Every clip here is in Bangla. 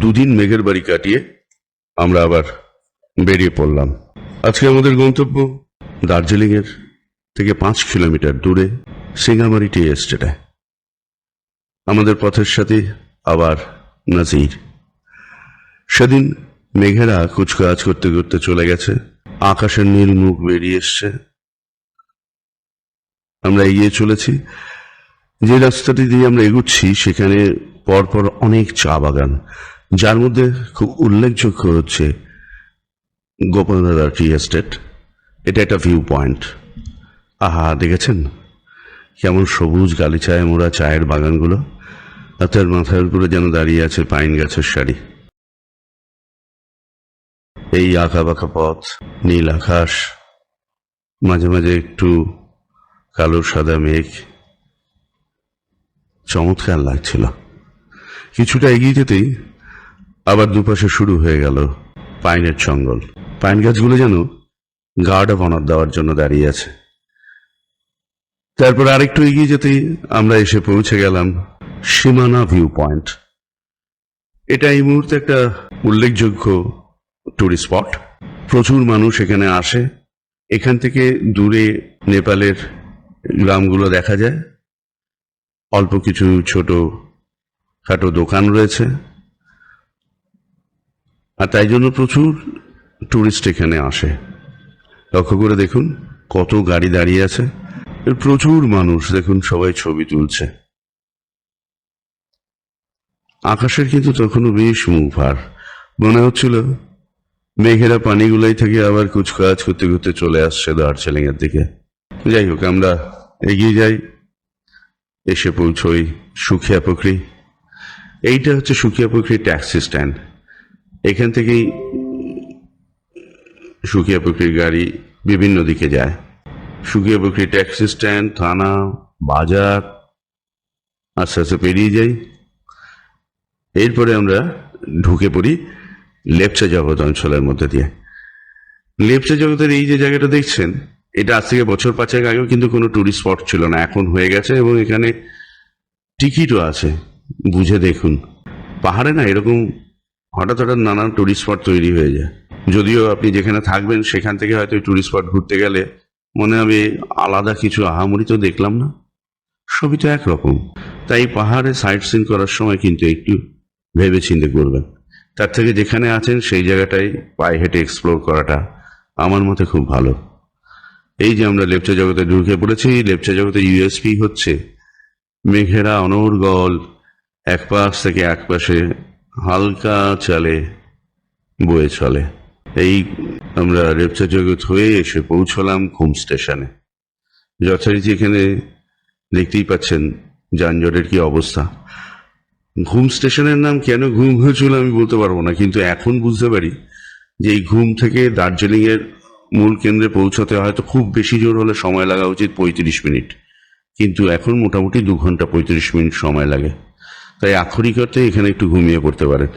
দুদিন মেঘের বাড়ি কাটিয়ে আমরা আবার বেরিয়ে পড়লাম। আজকে আমাদের গন্তব্য দার্জিলিং এর থেকে পাঁচ কিলোমিটার দূরে সিঙ্গামারি টি এস্টেটে আমাদের পথের সাথে আবার নাজির। সেদিন মেঘেরা কুচকাজ করতে করতে চলে গেছে। আকাশের নীল মুখ বেরিয়ে এসছে। আমরা এগিয়ে চলেছি। যে রাস্তাটি দিয়ে আমরা এগুচ্ছি, সেখানে পরপর অনেক চা বাগান। যার মধ্যে খুব উল্লেখযোগ্য হচ্ছে গোপালদাদা টি এস্টেট। এটা একটা ভিউ পয়েন্ট আহা, দেখেছেন? কেমন সবুজ গালিচায় মোড়া চায়ের বাগানগুলো তার মাথার উপরে যেন দাঁড়িয়ে আছে পাইন গাছের শাড়ি। এই আঁকা বাঁকা পথ, নীল আকাশ, মাঝে মাঝে একটু কালো সাদা মেঘ, চমৎকার লাগছিল। কিছুটা এগিয়ে যেতেই আবার দুপাশে শুরু হয়ে গেল পাইনের জঙ্গল পাইন গাছগুলো যেন গার্ড অফ অনার দেওয়ার জন্য দাঁড়িয়ে আছে। তারপর আরেকটু এগিয়ে যেতেই আমরা এসে পৌঁছে গেলাম সীমানা ভিউ পয়েন্ট এটা এই মুহূর্তে একটা উল্লেখযোগ্য টুরিস্ট স্পট প্রচুর মানুষ এখানে আসে। এখান থেকে দূরে নেপালের গ্রামগুলো দেখা যায়। অল্প কিছু ছোট খাটো দোকান রয়েছে। আর তাই জন্য প্রচুর টুরিস্ট এখানে আসে। লক্ষ্য করে দেখুন কত গাড়ি দাঁড়িয়ে আছে। প্রচুর মানুষ, দেখুন সবাই ছবি তুলছে। আকাশের কিন্তু তখনও বেশ মুখ ভার মনে হচ্ছিল মেঘেরা পানিগুলাই থেকে আবার কুচকাজ করতে করতে চলে আসছে দার্জিলিং এর দিকে। যাই হোক, আমরা এগিয়ে যাই, এসে পৌঁছই সুখিয়া পুকুরি। এইটা হচ্ছে সুখিয়া পুকুরি ট্যাক্সি স্ট্যান্ড। এখান থেকেই সুখিয়া পুকুরির গাড়ি বিভিন্ন দিকে যায়। সুখিয়া পুকুরি ট্যাক্সি স্ট্যান্ড, থানা, বাজার, আস্তে আস্তে পেরিয়ে যাই। এরপরে আমরা ঢুকে পড়ি লেপচা জগৎ অঞ্চলের মধ্যে দিয়ে। লেপচা জগতের এই যে জায়গাটা দেখছেন, এটা আজ থেকে বছর পাঁচেক আগেও কিন্তু কোনো টুরিস্ট স্পট ছিল না, এখন হয়ে গেছে এবং এখানে টিকিটও আছে। বুঝে দেখুন। পাহাড়ে না এরকম হঠাৎ হঠাৎ নানান টুরিস্ট স্পট তৈরি হয়ে যায়। যদিও আপনি যেখানে থাকবেন, সেখান থেকে হয়তো টুরিস্ট স্পট ঘুরতে গেলে মনে হবে আলাদা কিছু আহামরি তো দেখলাম না। সবই তো একরকম। তাই পাহাড়ে সাইট সিন করার সময় কিন্তু একটু ভেবে চিন্তে করবেন। তার থেকে যেখানে আছেন, সেই জায়গাটায় পায়ে হেঁটে এক্সপ্লোর করাটা আমার মতে খুব ভালো। এই যে আমরা লেপচা জগতে ঢুকে পড়েছি, লেপচা জগতে ইউএসপি হচ্ছে মেঘেরা, অনর্গল, এক পাশ থেকে এক পাশে হালকা চলে বয়ে চলে। এই আমরা রেপচা জগৎ হয়ে এসে পৌঁছলাম ঘুম স্টেশনে। যথারীতি এখানে দেখতেই পাচ্ছেন যানজটের কি অবস্থা। ঘুম স্টেশনের নাম কেন ঘুম হয়েছিল আমি বলতে পারব না, কিন্তু এখন বুঝতে পারি যে এই ঘুম থেকে দার্জিলিং এর মূল কেন্দ্রে পৌঁছতে হয়তো খুব বেশি জোর হলে সময় লাগা উচিত পঁয়ত্রিশ মিনিট। কিন্তু এখন মোটামুটি দু ঘণ্টা পঁয়ত্রিশ মিনিট সময় লাগে। তাই আক্ষরিক অর্থে এখানে একটু ঘুমিয়ে পড়তে পারেন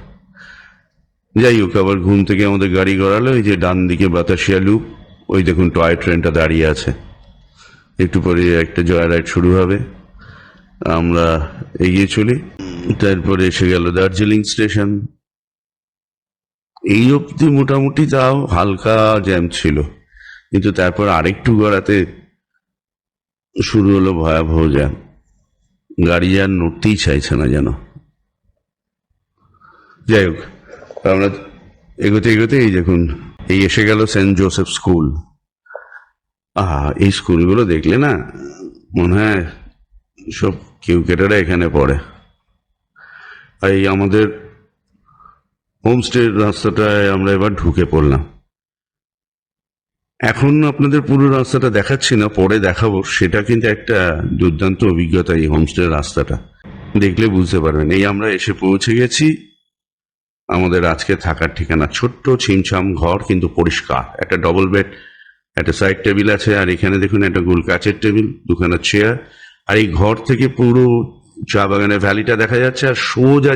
যাই হোক, আবার ঘুম থেকে আমাদের গাড়ি গড়ালো, এই যে ডান দিকে বাতাসিয়া লুপ, ওই দেখুন টয় ট্রেনটা দাঁড়িয়ে আছে। একটু পরে একটা জয় রাইড শুরু হবে। আমরা এগিয়ে চলি। তারপরে এসে গেল দার্জিলিং স্টেশন। এই অবধি মোটামুটি তাও হালকা জ্যাম ছিল। কিন্তু তারপর আরেকটু গড়াতে শুরু হলো ভয়াবহ জ্যাম। গাড়ি আর নড়তেই চাইছে না যেন। যাই হোক, আমরা এগোতে এগোতে এই দেখুন, এই এসে গেল সেন্ট জোসেফ স্কুল। আহা এই স্কুলগুলো দেখলে না, মনে হয় সব কিউকেটারা এখানে পড়ে। আর এই আমাদের হোমস্টের রাস্তাটায় আমরা এবার ঢুকে পড়লাম। এখন আপনাদের পুরো রাস্তাটা দেখাচ্ছি না, পরে দেখাবো। সেটা কিন্তু একটা দুর্দান্ত অভিজ্ঞতা এই হোমস্টের রাস্তাটা। দেখলে বুঝতে পারবেন। এই আমরা এসে পৌঁছে গেছি। আমাদের আজকে থাকার ঠিকানা ছোট্ট ছিমছাম ঘর, কিন্তু পরিষ্কার। একটা ডবল বেড একটা সাইড টেবিল আছে, আর এখানে দেখুন একটা গোল কাচের টেবিল দুখানা চেয়ার আর এই ঘর থেকে পুরো চা বাগানের ভ্যালিটা দেখা যাচ্ছে, আর সোজা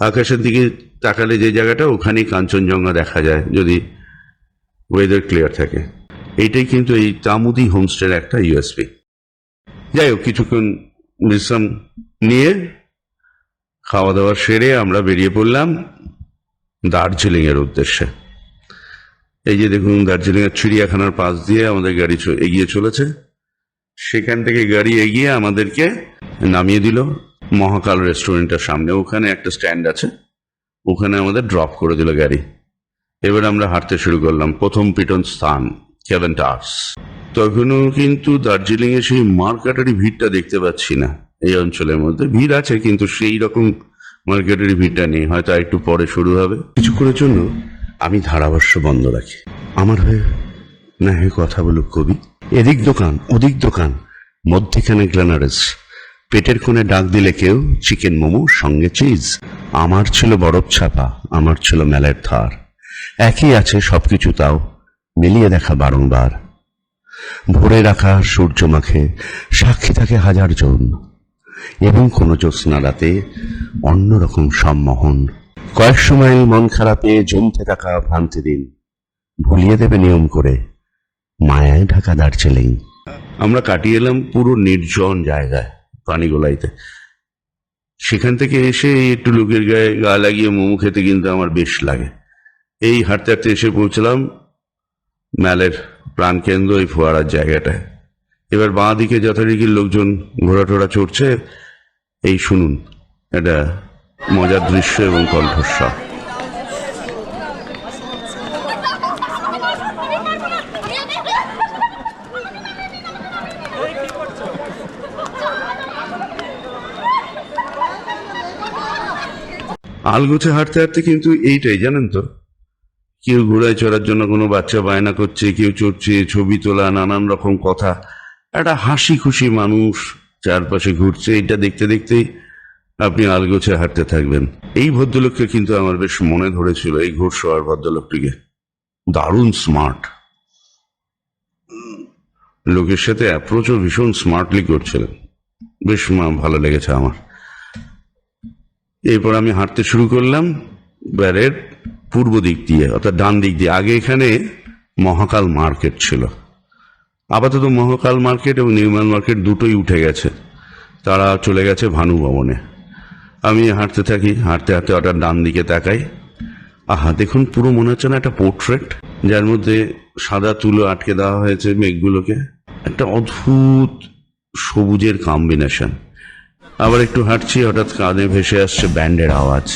আকাশের দিকে তাকালে যে জায়গাটা, ওখানেই কাঞ্চনজঙ্ঘা দেখা যায়। যদি ওয়েদার ক্লিয়ার থাকে। এইটাই কিন্তু এই তামুদি হোমস্টের একটা ইউএসপি যাই হোক, কিছুক্ষণ বিশ্রাম নিয়ে খাওয়া দাওয়া সেরে আমরা বেরিয়ে পড়লাম দার্জিলিং এর উদ্দেশ্যে। এই যে দেখুন দার্জিলিং এর চিড়িয়াখানার পাশ দিয়ে আমাদের গাড়ি এগিয়ে চলেছে। সেখান থেকে গাড়ি এগিয়ে আমাদেরকে নামিয়ে দিল। মহাকাল রেস্টুরেন্টের সামনে ওখানে একটা স্ট্যান্ড আছে। ওখানে আমাদের ড্রপ করে দিল গাড়ি। এবার আমরা হাঁটতে শুরু করলাম প্রথম পিটন স্থান কেভেন টার্স তখনও কিন্তু দার্জিলিং এ সেই মার্কেটারি ভিড়টা দেখতে পাচ্ছি না। এই অঞ্চলের মধ্যে ভিড় আছে, কিন্তু সেই রকম মার্কেটারি ভিড়টা নেই। হয়তো একটু পরে শুরু হবে। কিছুক্ষণের জন্য আমি ধারাভাষ্য বন্ধ রাখি। আমার হয়ে না হয়ে কথা বলুক কবি। এদিক দোকান, ওদিক দোকান, মধ্যেখানে গ্লানারেস। পেটের কোণে ডাক দিলে কেউ, চিকেন মোমো, সঙ্গে চিজ। আমার ছিল বরফ ছাপা, আমার ছিল মেলের ধার একই আছে সবকিছু তাও মিলিয়ে দেখা বারংবার। ভোরে রাখা সূর্য মাখে সাক্ষী থাকে হাজার জন। এবং কোনো জ্যোৎস্না রাতে অন্যরকম সম্মোহন। কয়েকশো মাইল মন খারাপে জমতে থাকা ভ্রান্তি দিন ভুলিয়ে দেবে নিয়ম করে মায়ায় ঢাকা দার্জিলিং। আমরা কাটিয়ে এলাম পুরো নির্জন জায়গায় পানিগোলাইতে। সেখান থেকে এসে একটু লোকের গায়ে গা লাগিয়ে মোমো খেতে কিন্তু আমার বেশ লাগে। এই হাঁটতে হাঁটতে এসে পৌঁছলাম ম্যালের প্রাণকেন্দ্র এই ফোয়ারার জায়গাটায়। এবার বাঁ দিকে যথারীতি লোকজন ঘোড়া টোড়া চড়ছে। এই শুনুন, এটা মজার দৃশ্য এবং কণ্ঠস্বর। আলগুছে হাঁটতে হাঁটতে কিন্তু এইটাই, জানেন তো? কেউ ঘোড়ায় চড়ার জন্য কোনো বাচ্চা বায়না করছে, কেউ চড়ছে, ছবি তোলা, নানান রকম কথা। একটা হাসি খুশি মানুষ চারপাশে ঘুরছে। এটা দেখতে দেখতেই আপনি আলগোছে হাঁটতে থাকবেন। এই ভদ্রলোককে কিন্তু আমার বেশ মনে ধরেছিল, এই ঘোড়সওয়ার ভদ্রলোকটিকে। দারুণ স্মার্ট। লোকের সাথে অ্যাপ্রোচও ভীষণ স্মার্টলি করছিলেন। বেশ ভালো লেগেছে আমার। এরপর আমি হাঁটতে শুরু করলাম। ব্যারের পূর্ব দিক দিয়ে, অর্থাৎ ডান দিক দিয়ে। আগে এখানে মহাকাল মার্কেট ছিল। আপাতত মহাকাল মার্কেট এবং নির্মাণ মার্কেট দুটোই উঠে গেছে। তারা চলে গেছে ভানু ভবনে। আমি হাঁটতে থাকি, হাঁটতে হাঁটতে হঠাৎ ডান দিকে তাকাই। আহা, দেখুন, পুরো মনে হচ্ছে না একটা পোর্ট্রেট, যার মধ্যে সাদা তুলো আটকে দেওয়া হয়েছে মেঘগুলোকে। একটা অদ্ভুত সবুজের কম্বিনেশন আবার একটু হাঁটছি, হঠাৎ কাঁধে ভেসে আসছে ব্যান্ডের আওয়াজ।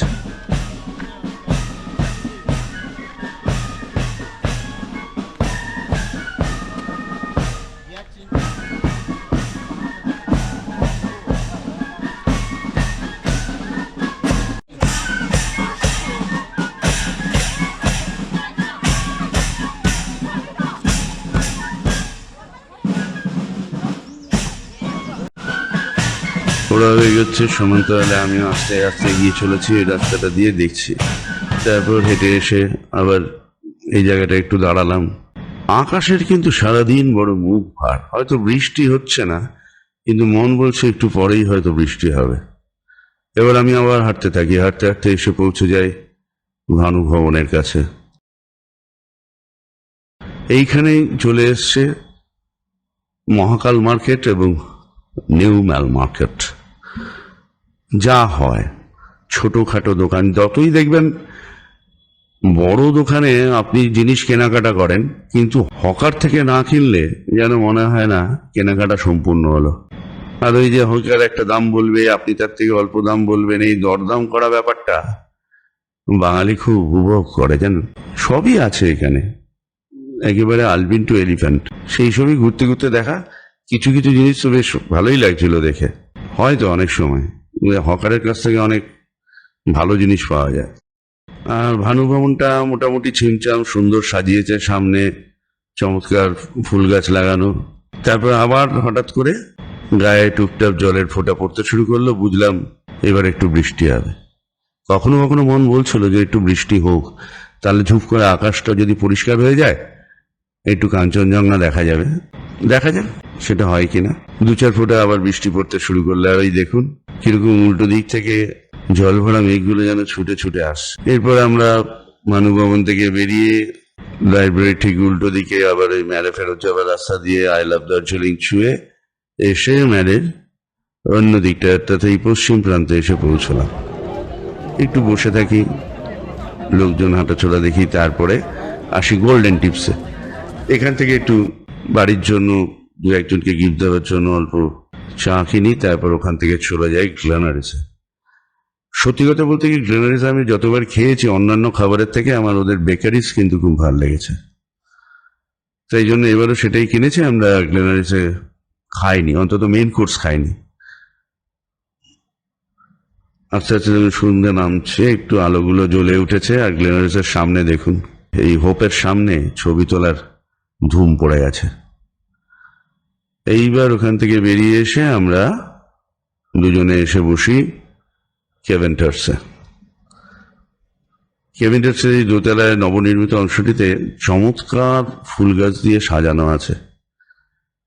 ওরা হয়ে গেছে সমান্তরালে আমিও আস্তে আস্তে গিয়ে চলেছি, এই রাস্তাটা দিয়ে দেখছি। তারপর হেঁটে এসে আবার এই জায়গাটা একটু দাঁড়ালাম। আকাশের কিন্তু সারাদিন বড় মুখ ভার, হয়তো বৃষ্টি হচ্ছে না, কিন্তু মন বলছে একটু পরেই হয়তো বৃষ্টি হবে। এবার আমি আবার হাঁটতে থাকি, হাঁটতে হাঁটতে এসে পৌঁছে যাই ভানু ভবনের কাছে। এইখানেই চলে এসছে মহাকাল মার্কেট এবং নিউ ম্যাল মার্কেট। যা হয়। ছোটখাটো দোকান। যতই দেখবেন, বড় দোকানে আপনি জিনিস কেনাকাটা করেন, কিন্তু হকার থেকে না কিনলে যেন মনে হয় না কেনাকাটা সম্পূর্ণ হলো। আর ওই যে হকার একটা দাম বলবে, আপনি তার থেকে অল্প দাম বলবেন, এই দরদাম করা ব্যাপারটা বাঙালি খুব উপভোগ করে, জানেন? সবই আছে এখানে। একেবারে আলবিন টু এলিফ্যান্ট। সেই সবই ঘুরতে ঘুরতে দেখা। কিছু কিছু জিনিস তো বেশ ভালোই লাগছিল দেখে। হয়তো অনেক সময়। হকারের কাছ থেকে অনেক ভালো জিনিস পাওয়া যায়। আর ভানু মোটামুটি ছিমচাম সুন্দর সাজিয়েছে সামনে, চমৎকার ফুল গাছ লাগানো। তারপর আবার হঠাৎ করে গায়ে টুকটাপ জলের ফোঁটা পড়তে শুরু করল, বুঝলাম এবার একটু বৃষ্টি হবে। কখনো কখনো মন বলছিল যে একটু বৃষ্টি হোক, তাহলে ঝুপ করে আকাশটা যদি পরিষ্কার হয়ে যায়, একটু কাঞ্চনজঙ্ঘা দেখা যাবে। দেখা যাক। সেটা হয় কিনা? দু চার ফোঁটা আবার বৃষ্টি পড়তে শুরু করলে, আর ওই দেখুন, কীরকম উল্টো দিক থেকে জল ভরা মেঘগুলো যেন ছুটে ছুটে আসে এরপর আমরা মানু ভবন থেকে বেরিয়ে লাইব্রেরি ঠিক উল্টো দিকে আবার ওই ম্যালে ফেরত যাবার রাস্তা দিয়ে আই লাভ দার্জিলিং ছুঁয়ে এসে ম্যালের অন্য দিকটা, অর্থাৎ এই পশ্চিম প্রান্তে এসে পৌঁছলাম। একটু বসে থাকি, লোকজন হাঁটাচলা দেখি, তারপরে আসি গোল্ডেন টিপসে এখান থেকে একটু বাড়ির জন্য দু একজনকে গিফট দেওয়ার জন্য অল্প চা কিনি, তারপর ওখান থেকে চলে যাই গ্ল্যানারিসে সত্যি কথা বলতে কি গ্ল্যানারিস আমি যতবার খেয়েছি, অন্যান্য খাবারের থেকে আমার ওদের বেকারিস কিন্তু খুব ভালো লেগেছে। তাই জন্য এবারও সেটাই কিনেছি, আমরা গ্ল্যানারিসে খাইনি, অন্তত মেন কোর্স খাইনি। আস্তে আস্তে যখন সন্ধ্যে নামছে, একটু আলোগুলো জ্বলে উঠেছে, আর গ্লেনারিসের সামনে দেখুন, এই হোপের সামনে ছবি তোলার ধুম পড়ে গেছে। এইবার ওখান থেকে বেরিয়ে এসে আমরা দুজনে এসে বসি কেভেন্টার্সে কেভেন্টার্সের এই দোতলায় নবনির্মিত অংশটিতে চমৎকার ফুল গাছ দিয়ে সাজানো আছে।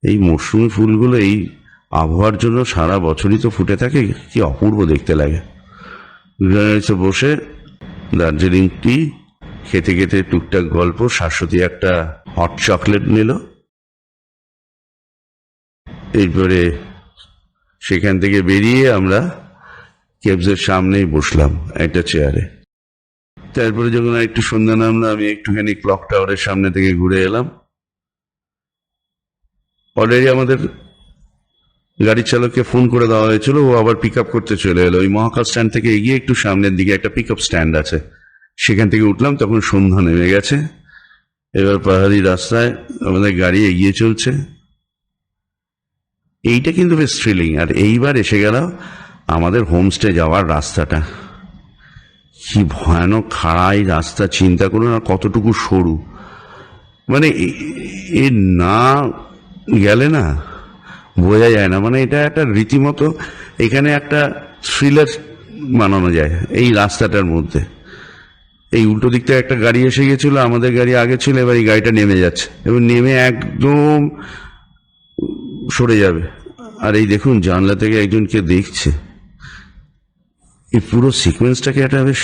এই মরশুমি ফুলগুলো এই আবহাওয়ার জন্য সারা বছরই তো ফুটে থাকে, কি অপূর্ব দেখতে লাগে। গ্রানাইসে বসে দার্জিলিং টি খেতে খেতে টুকটাক গল্প শাশ্বতী একটা হট চকলেট নিল। এরপরে সেখান থেকে বেরিয়ে আমরা কেবসের সামনেই বসলাম একটা চেয়ারে। তারপরে যখন একটু সন্ধ্যা নামলো, আমি একটুখানি ক্লক টাওয়ারের সামনে থেকে ঘুরে এলাম। অলরেডি আমাদের গাড়ির চালককে ফোন করে দেওয়া হয়েছিল, ও আবার পিক আপ করতে চলে এলো। ওই মহাকাল স্ট্যান্ড থেকে এগিয়ে একটু সামনের দিকে একটা পিক আপ স্ট্যান্ড আছে। সেখান থেকে উঠলাম, তখন সন্ধ্যা নেমে গেছে। এবার পাহাড়ি রাস্তায় আমাদের গাড়ি এগিয়ে চলছে। এইটা কিন্তু বেশ থ্রিলিং আর এইবার এসে গেল আমাদের হোমস্টে যাওয়ার রাস্তাটা। কি ভয়ানক খাড়াই রাস্তা, চিন্তা করুন আর কতটুকু সরু। মানে এ- না গেলে না বোঝা যায় না। মানে এটা একটা রীতিমতো এখানে একটা থ্রিলার বানানো যায় এই রাস্তাটার মধ্যে। এই উল্টো দিক থেকে একটা গাড়ি এসে গেছিল, আমাদের গাড়ি আগে ছিল, এবার এই গাড়িটা নেমে যাচ্ছে। এবং নেমে একদম সরে যাবে। আর এই দেখুন, জানলা থেকে একজনকে দেখছে। এই পুরো সিকোয়েন্সটাকে একটা বেশ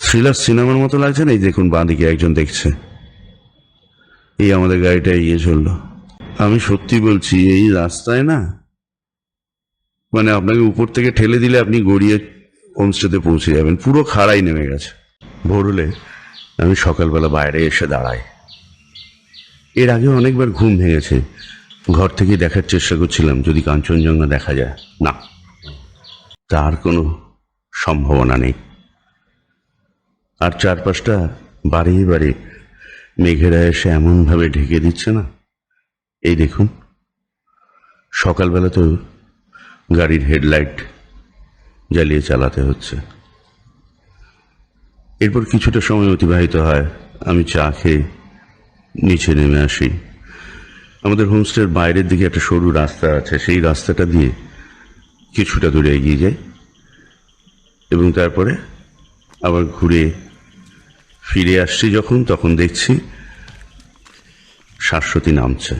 থ্রিলার সিনেমার মতো লাগছে না? এই দেখুন, বাঁদিকে একজন দেখছে। এই আমাদের গাড়িটা এগিয়ে চলল। আমি সত্যি বলছি, এই রাস্তায় না মানে আপনাকে উপর থেকে ঠেলে দিলে আপনি গড়িয়ে হোমস্টেতে পৌঁছে যাবেন। পুরো খাড়াই নেমে গেছে। ভোর হলে আমি সকালবেলা বাইরে এসে দাঁড়াই। এর আগে অনেকবার ঘুম ভেঙেছে। ঘর থেকে দেখার চেষ্টা করছিলাম, যদি কাঞ্চনজঙ্ঘা দেখা যায়। না। তার কোনো সম্ভাবনা নেই। আর চারপাশটা বাড়িয়ে বাড়ি মেঘেরা এসে এমনভাবে ঢেকে দিচ্ছে না? এই দেখুন। সকালবেলা তো গাড়ির হেডলাইট জ্বালিয়ে চালাতে হচ্ছে। এরপর কিছুটা সময় অতিবাহিত হয়। আমি চা খেয়ে নিচে নেমে আসি। আমাদের হোমস্টের বাইরের দিকে একটা সরু রাস্তা আছে। সেই রাস্তাটা দিয়ে কিছুটা দূরে এগিয়ে যাই এবং তারপরে আবার ঘুরে ফিরে আসছি যখন, তখন দেখছি শাশ্বতী নামছে।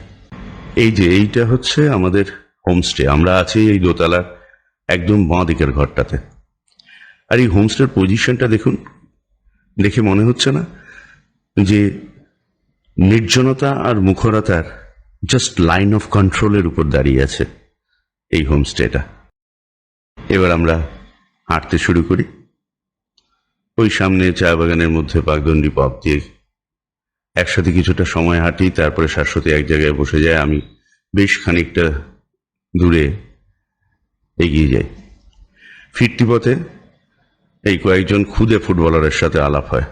এই যে এইটা হচ্ছে আমাদের হোমস্টে। আমরা আছি এই দোতলার একদম বাঁ দিকের ঘরটাতে। আর এই হোমস্টের পজিশনটা দেখুন, দেখে মনে হচ্ছে না যে নির্জনতা আর মুখরতার জাস্ট লাইন অফ কন্ট্রোলের উপর দাঁড়িয়ে আছে এই হোমস্টেটা এবার আমরা হাঁটতে শুরু করি। ওই সামনে চা বাগানের মধ্যে পাকদণ্ডী পথ দিয়ে একসাথে কিছুটা সময় হাঁটি, তারপরে শাশ্বতী এক জায়গায় বসে যায়, আমি বেশ খানিকটা দূরে এগিয়ে যাই। ফিরতি পথে এই কয়েকজন খুদে ফুটবলারের সাথে আলাপ হয়।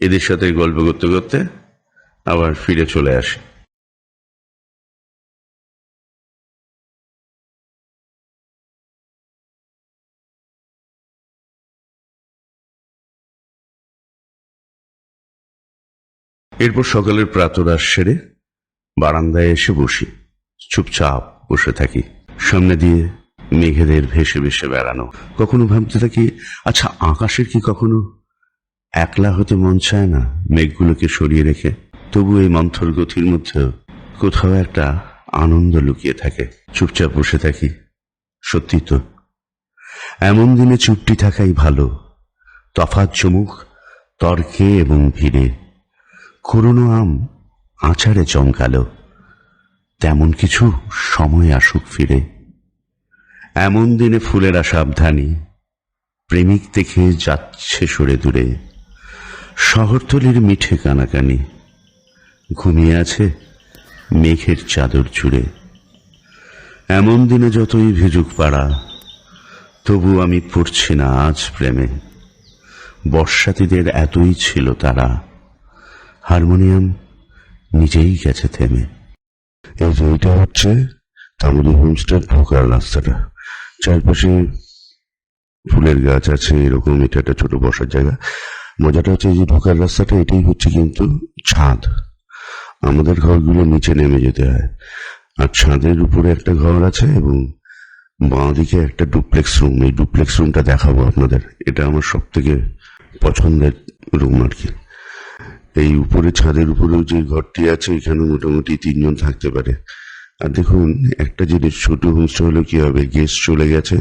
এদের সাথে গল্প করতে করতে আবার ফিরে চলে আসি। এরপর সকালের প্রাতরাশ সেরে বারান্দায় এসে বসি। চুপচাপ বসে থাকি। সামনে দিয়ে মেঘেদের ভেসে ভেসে বেড়ানো। কখনো ভাবতে থাকি আচ্ছা আকাশের কি কখনো একলা হতে মন চায় না মেঘগুলোকে সরিয়ে রেখে? তবু এই মন্থর গতির মধ্যেও কোথাও একটা আনন্দ লুকিয়ে থাকে। চুপচাপ বসে থাকি। সত্যি তো, এমন দিনে চুপটি থাকাই ভালো। তফাৎ চমুক, তর্কে এবং ভিড়ে। কুরনো আম আচারে চমকালো, তেমন কিছু সময় আসুক ফিরে। এমন দিনে ফুলেরা সাবধানী, প্রেমিক দেখে যাচ্ছে সরে দূরে। শহরতলির মিঠে কানাকানি, ঘুমিয়ে আছে মেঘের চাদর জুড়ে এমন দিনে যতই ভিজুক পাড়া, তবু আমি পড়ছি না আজ প্রেমে। বর্ষাতীদের এতই ছিল তারা। হারমোনিয়াম নিজেই গেছে থেমে। এই যে এটা হচ্ছে তামুলি হোমস্টার ঢোকার রাস্তাটা। চারপাশে ফুলের গাছ আছে, এরকম এটা একটা ছোট বসার জায়গা। মজাটা হচ্ছে যে ঢোকার রাস্তাটা, এটাই হচ্ছে কিন্তু ছাদ। আমাদের ঘরগুলো নিচে নেমে যেতে হয়। আর ছাদের উপরে একটা ঘর আছে এবং বাঁ দিকে একটা ডুপ্লেক্স রুম। এই ডুপ্লেক্স রুমটা দেখাবো আপনাদের। এটা আমার সব থেকে পছন্দের রুম আর কি। এই উপরে ছাদের উপরেও যে ঘরটি আছে এখানে মোটামুটি তিনজন থাকতে পারে। আর দেখুন, একটা জিনিস, ছোট হোমস্টে হলে কি হবে? গেস্ট চলে গেছে,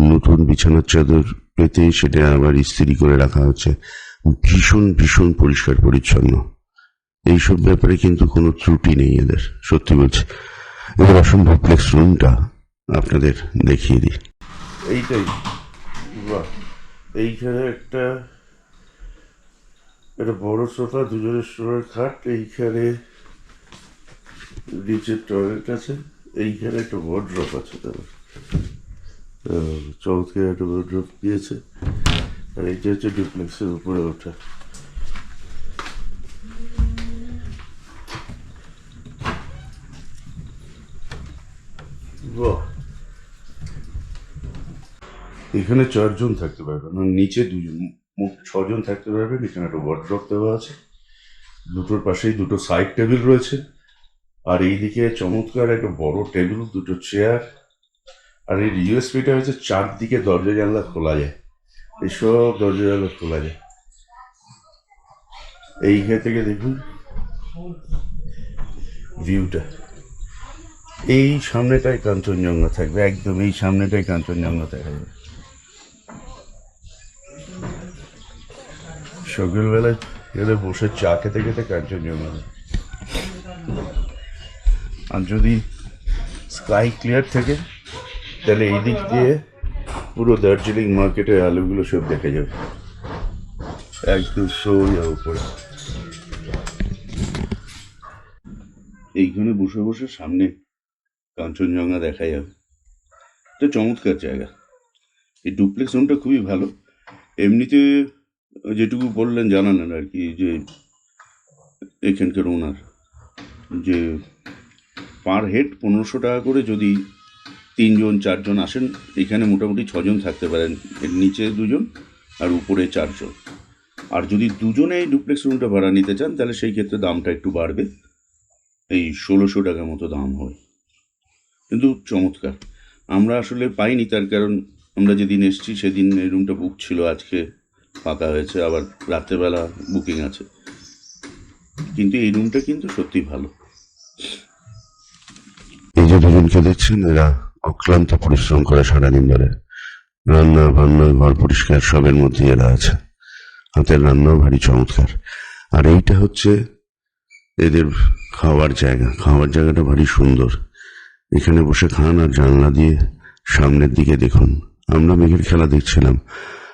নতুন বিছানার চাদর পেতে সেটা আবার ইস্ত্রি করে রাখা হচ্ছে। ভীষণ ভীষণ পরিষ্কার, পরিচ্ছন্ন। এইসব ব্যাপারে কিন্তু কোনো ত্রুটি নেই এদের, সত্যি বলছি। এবার আসুন ডুপ্লেক্স রুমটা আপনাদের দেখিয়ে দিই। এইটাই। এইখানে একটা একটা বড় সোফা দুজনের শোয়ার খাট, এইখানে নিচের টয়লেট আছে, এইখানে একটা ওয়ার্ড্রপ আছে তার চমৎকার একটা ওয়ার্ড্রপ দিয়েছে। আর এইটা হচ্ছে ডুপ্লেক্সের উপরে ওঠা। এখানে চারজন থাকতে পারবে না, নিচে দুজন। মোট ছজন থাকতে পারবেন এখানে একটা ওয়ার্ড্রপ দেওয়া আছে। দুটোর পাশেই দুটো সাইড টেবিল রয়েছে। আর এইদিকে চমৎকার একটা বড় টেবিল দুটো চেয়ার আর এই ইউএসপিটা হচ্ছে চারদিকে দরজা জানলা খোলা যায়। এইসব দরজা জানলা খোলা যায়। এইখান থেকে দেখুন ভিউটা এই সামনেটাই কাঞ্চনজঙ্ঘা থাকবে, একদম এই সামনেটাই কাঞ্চনজঙ্ঘা দেখা যাবে। সকালবেলায় এখানে বসে চা খেতে খেতে কাঞ্চনজঙ্ঘা। আর যদি স্কাই ক্লিয়ার থাকে, তাহলে এই দিক দিয়ে পুরো দার্জিলিং মার্কেটের আলুগুলো সব দেখা যাবে। একদম সোজা উপরে। এইখানে বসে বসে সামনে কাঞ্চনজঙ্ঘা দেখা যাবে। এটা চমৎকার জায়গা। এই ডুপ্লেক্স রুমটা খুবই ভালো। এমনিতে যেটুকু বললেন জানালেন আর কি, যে এখানকার ওনার, যে পার হেড পনেরোশো টাকা করে যদি তিনজন, চারজন আসেন, এখানে মোটামুটি ছজন থাকতে পারেন, এর নিচে দুজন আর উপরে চারজন। আর যদি দুজনে এই ডুপ্লেক্স রুমটা ভাড়া নিতে চান, তাহলে সেই ক্ষেত্রে দামটা একটু বাড়বে। এই ষোলোশো টাকার মতো দাম হয়। কিন্তু চমৎকার। আমরা আসলে পাইনি, তার কারণ আমরা যেদিন এসেছি, সেদিন এই রুমটা বুক ছিল আজকে। ফাঁকা হয়েছে, আবার রাত্রেবেলা বুকিং আছে। কিন্তু এই রুমটা কিন্তু সত্যি ভালো। এই যে দুজনকে দেখছেন, এরা অক্লান্ত পরিশ্রম করে সারাদিন ধরে। রান্না বান্না ঘর পরিষ্কার, সবের মধ্যে এরা আছে। হাতের রান্নাও ভারী চমৎকার। আর এইটা হচ্ছে এদের খাওয়ার জায়গা। খাওয়ার জায়গাটা ভারী সুন্দর। এখানে বসে খান আর জানলা দিয়ে সামনের দিকে দেখুন। আমরা মেঘের খেলা দেখছিলাম।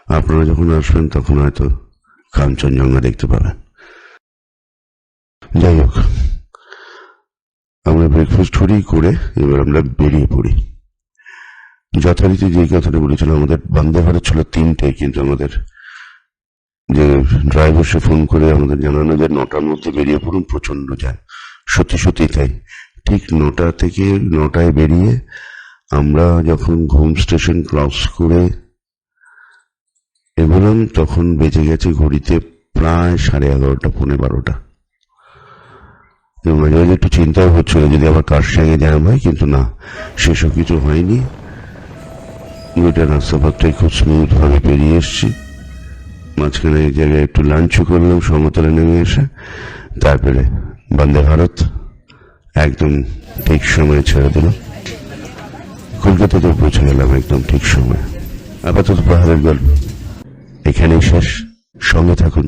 আপনারা যখন আসবেন, তখন হয়তো কাঞ্চনজঙ্ঘা দেখতে পাবেন। যাই হোক, আমরা ব্রেকফাস্ট করি করে এবার আমরা বেরিয়ে পড়ি। যথারীতি যে কথাটা বলেছিলাম আমাদের বন্দে ভারত ছিল তিনটে, কিন্তু আমাদের যে ড্রাইভার সে ফোন করে আমাদের জানানো যে নটার মধ্যে বেরিয়ে পড়ুন প্রচণ্ড জ্যাম। সত্যি সত্যি তাই। ঠিক নটা থেকে নটায় বেরিয়ে আমরা যখন ঘুম স্টেশন ক্রস করে এগোলাম তখন বেঁচে গেছে ঘড়িতে প্রায় সাড়ে এগারোটা, পৌনে বারোটা। মাঝে মাঝে একটু চিন্তাও হচ্ছিল যদি আবার কার সঙ্গে জ্যাম হয়, কিন্তু না, সেসব কিছু হয়নি। গোটা রাস্তাপথটাই খুব স্মুথ ভাবে পেরিয়ে এসছি। মাঝখানে এই জায়গায় একটু লাঞ্চও করলাম, সমতলে নেমে এসে। তারপরে বন্দে ভারত, একদম ঠিক সময়ে ছেড়ে দিল কলকাতাতে পৌঁছে গেলাম একদম ঠিক সময়। আপাতত পাহাড়ের গল্প। এখানেই শেষ। সঙ্গে থাকুন,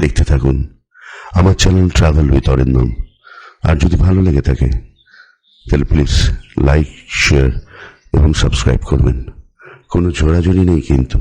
দেখতে থাকুন। আমার চ্যানেল ট্রাভেল উইথ অরিন্দম আর যদি ভালো লেগে থাকে, তাহলে প্লিজ লাইক শেয়ার এবং সাবস্ক্রাইব করবেন। কোনো জোড়াজড়ি নেই কিন্তু।